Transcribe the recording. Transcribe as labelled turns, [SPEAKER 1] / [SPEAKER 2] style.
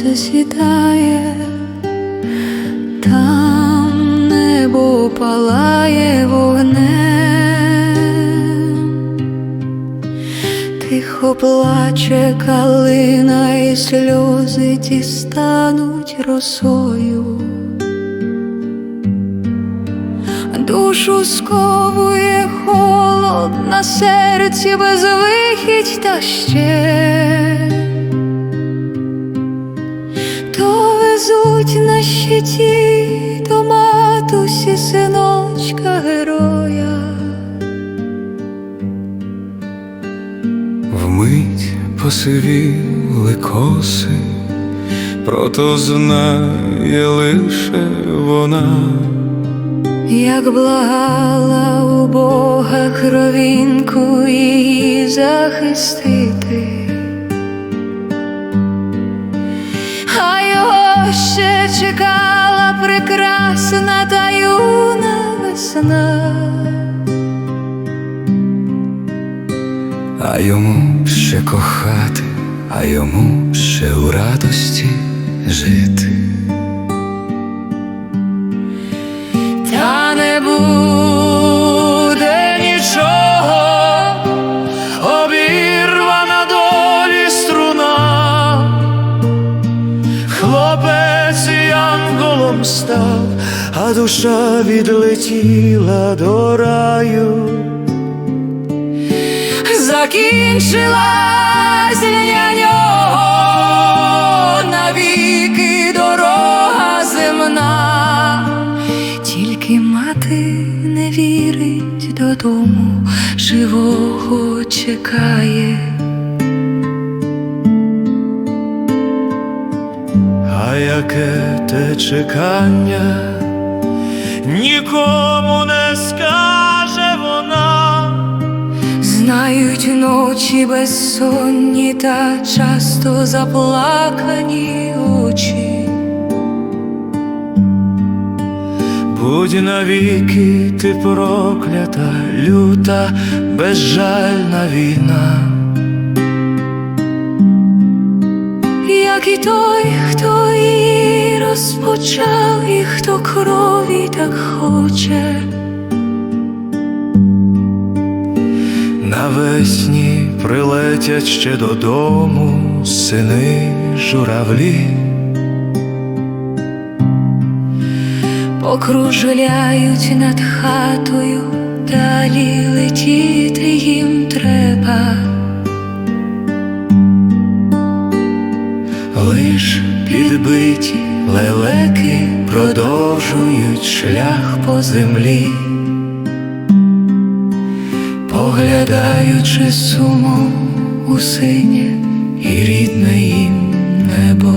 [SPEAKER 1] сонце сідає, там небо палає вогнем, тихо плаче калина, і сльози ті стануть росою. Душу сковує холод на серці безвихідь та ще, везуть на щиті до матусі синочка героя.
[SPEAKER 2] Вмить посивіли коси, прото знає лише вона.
[SPEAKER 1] Як благала у Бога кровінку її захистити, прекрасна та юна весна.
[SPEAKER 2] А йому ще кохати, а йому ще у радості жити. Став, а душа відлетіла до раю.
[SPEAKER 1] закінчилась для нього навіки дорога земна, тільки мати не вірить додому, живого чекає.
[SPEAKER 2] А яке те чекання нікому не скаже вона.
[SPEAKER 1] Знають ночі безсонні та часто заплакані очі.
[SPEAKER 2] Будь навіки ти проклята, люта, безжальна війна.
[SPEAKER 1] Як і той, хто її розпочав, і хто крові так хоче.
[SPEAKER 2] Навесні прилетять ще додому сини журавлі.
[SPEAKER 1] Покружляють над хатою, далі летіти їм треба.
[SPEAKER 2] Відбиті лелеки продовжують шлях по землі, поглядаючи суму у синє і рідне їм небо.